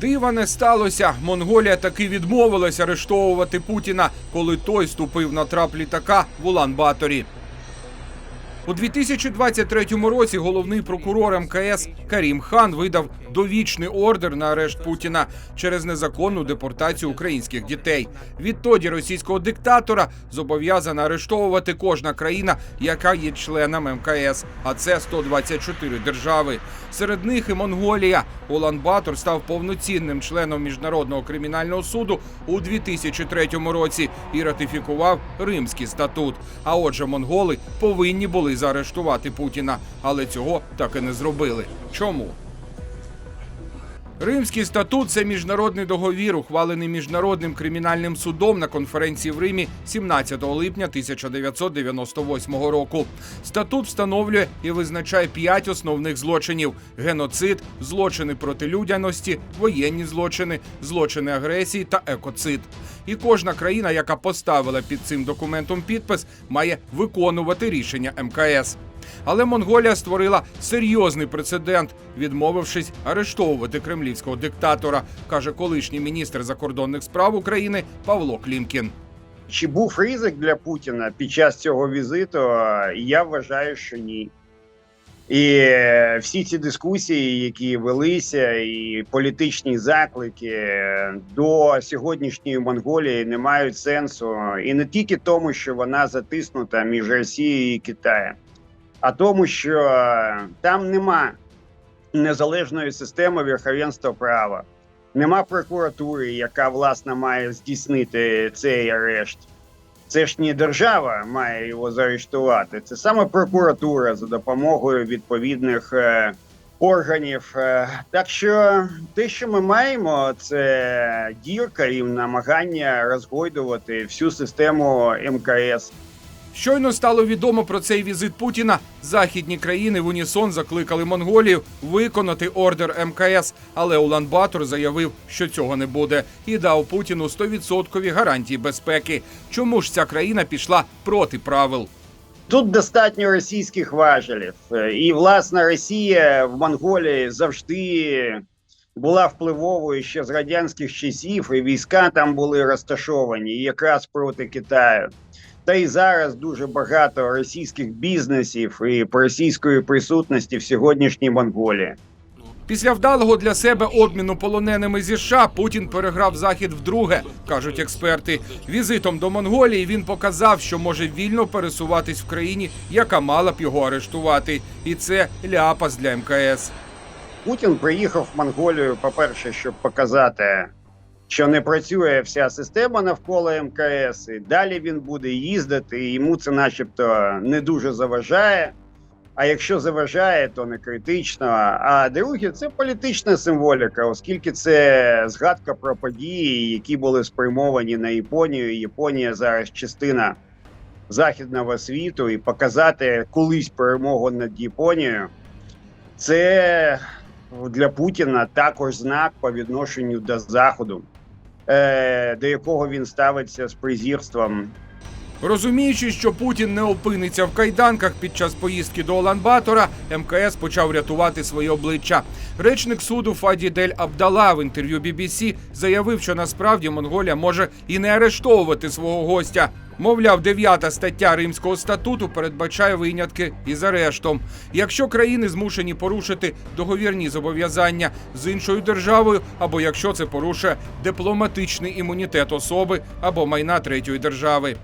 Дива не сталося. Монголія таки відмовилась арештовувати Путіна, коли той ступив на трап літака в Улан-Баторі. У 2023 році головний прокурор МКС Карім Хан видав довічний ордер на арешт Путіна через незаконну депортацію українських дітей. Відтоді російського диктатора зобов'язана арештовувати кожна країна, яка є членом МКС, а це 124 держави. Серед них і Монголія. Улан-Батор став повноцінним членом міжнародного кримінального суду у 2003 році і ратифікував Римський статут. А отже, монголи повинні були заарештувати Путіна, але цього так і не зробили. Чому? Римський статут це міжнародний договір, ухвалений міжнародним кримінальним судом на конференції в Римі 17 липня 1998 року. Статут встановлює і визначає п'ять основних злочинів: геноцид, злочини проти людяності, воєнні злочини, злочини агресії та екоцид. І кожна країна, яка поставила під цим документом підпис, має виконувати рішення МКС. Але Монголія створила серйозний прецедент, відмовившись арештовувати кремлівського диктатора, каже колишній міністр закордонних справ України Павло Клімкін. Чи був ризик для Путіна під час цього візиту? Я вважаю, що ні. І е, всі ці дискусії, які велися, і політичні заклики до сьогоднішньої Монголії не мають сенсу. І не тільки тому, що вона затиснута між Росією і Китаєм, а тому, що е, там нема незалежної системи верховенства права, нема прокуратури, яка власне має здійснити цей арешт. Це ж не держава має його заарештувати. Це саме прокуратура за допомогою відповідних е, органів. Е, так що те, що ми маємо, це дірка і намагання розгойдувати всю систему МКС. Щойно стало відомо про цей візит Путіна. Західні країни в унісон закликали Монголію виконати ордер МКС, але Улан-Батор заявив, що цього не буде, і дав Путіну 100% гарантії безпеки. Чому ж ця країна пішла проти правил? Тут достатньо російських важелів, і власне Росія в Монголії завжди була впливовою ще з радянських часів, і війська там були розташовані якраз проти Китаю. Та й зараз дуже багато російських бізнесів і російської присутності в сьогоднішній Монголії. Після вдалого для себе обміну полоненими зі США Путін переграв захід вдруге, кажуть експерти. Візитом до Монголії він показав, що може вільно пересуватись в країні, яка мала б його арештувати, і це ляпас для МКС. Путін приїхав в Монголію, по-перше, щоб показати, що не працює вся система навколо МКС, і далі він буде їздити, і йому це, начебто, не дуже заважає. А якщо заважає, то не критично. А друге, це політична символіка, оскільки це згадка про події, які були спрямовані на Японію. Японія зараз частина західного світу, і показати колись перемогу над Японією. Це для Путіна також знак по відношенню до Заходу, до якого він ставиться з презірством. Розуміючи, що Путін не опиниться в кайданках під час поїздки до Олан-Батора, МКС почав рятувати своє обличчя. Речник суду Фаді Дель Абдала в інтерв'ю BBC заявив, що насправді Монголія може і не арештовувати свого гостя. Мовляв, дев'ята стаття Римського статуту передбачає винятки із арештом. Якщо країни змушені порушити договірні зобов'язання з іншою державою, або якщо це порушує дипломатичний імунітет особи або майна третьої держави.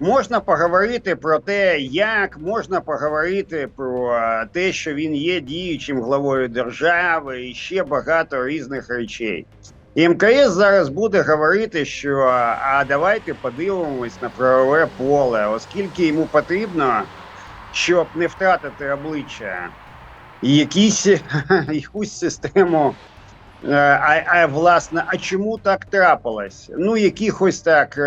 Можна поговорити про те, як можна поговорити про е, те, що він є діючим главою держави, і ще багато різних речей. І МКС зараз буде говорити, що а давайте подивимось на правове поле, оскільки йому потрібно, щоб не втратити обличчя, якісь якусь систему. е, А, а власне, а чому так трапилось? Ну, якихось так.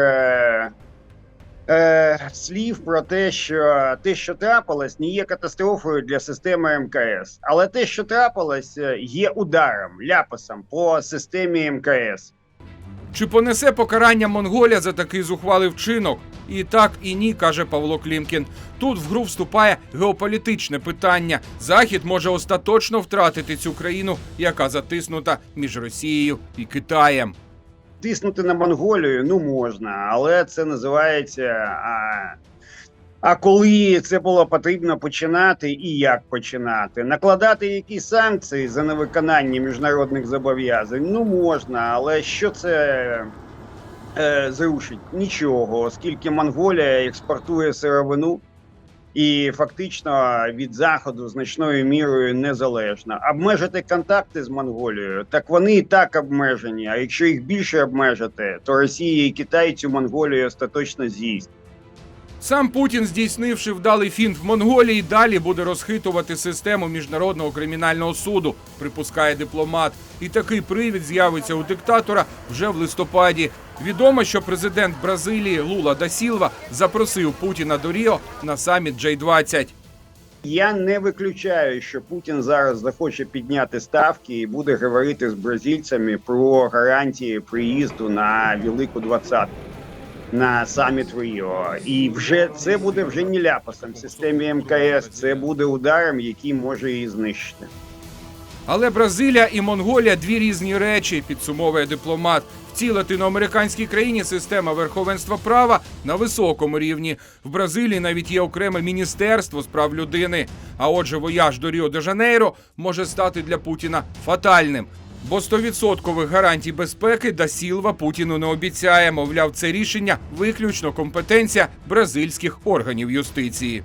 Слів про те, що те, що трапилось, не є катастрофою для системи МКС, але те, що трапилось, е, є ударом, ляпасом по системі МКС. Чи понесе покарання Монголія за такий зухвалий вчинок? І так, і ні, каже Павло Клімкін. Тут в гру вступає геополітичне питання. Захід може остаточно втратити цю країну, яка затиснута між Росією і Китаєм. Тиснути на Монголію ну можна, але це називається. А, а коли це було потрібно починати і як починати? Накладати якісь санкції за невиконання міжнародних зобов'язань? Ну можна, але що це е, зрушить? Нічого, оскільки Монголія експортує сировину. І фактично від заходу значною мірою незалежна. Обмежити контакти з Монголією, так вони і так обмежені. А якщо їх більше обмежити, то Росія і Китай цю Монголію остаточно з'їсть. Сам Путін, здійснивши вдалий фінт в Монголії, далі буде розхитувати систему міжнародного кримінального суду, припускає дипломат. І такий привід з'явиться у диктатора вже в листопаді. Відомо, що президент Бразилії Лула да Сілва запросив Путіна до Ріо на саміт J-20. Я не виключаю, що Путін зараз захоче підняти ставки і буде говорити з бразильцями про гарантії приїзду на Велику Двадцятку. На саміт Ріо, і вже це буде вже не ляпасом в системі МКС. Це буде ударом, який може її знищити. Але Бразилія і Монголія дві різні речі, підсумовує дипломат. В цій латиноамериканській країні система верховенства права на високому рівні. В Бразилії навіть є окреме міністерство з прав людини. А отже, вояж до Ріо де Жанейро може стати для Путіна фатальним. Бо 100% гарантій безпеки да Сілва Путіну не обіцяє. Мовляв, це рішення виключно компетенція бразильських органів юстиції.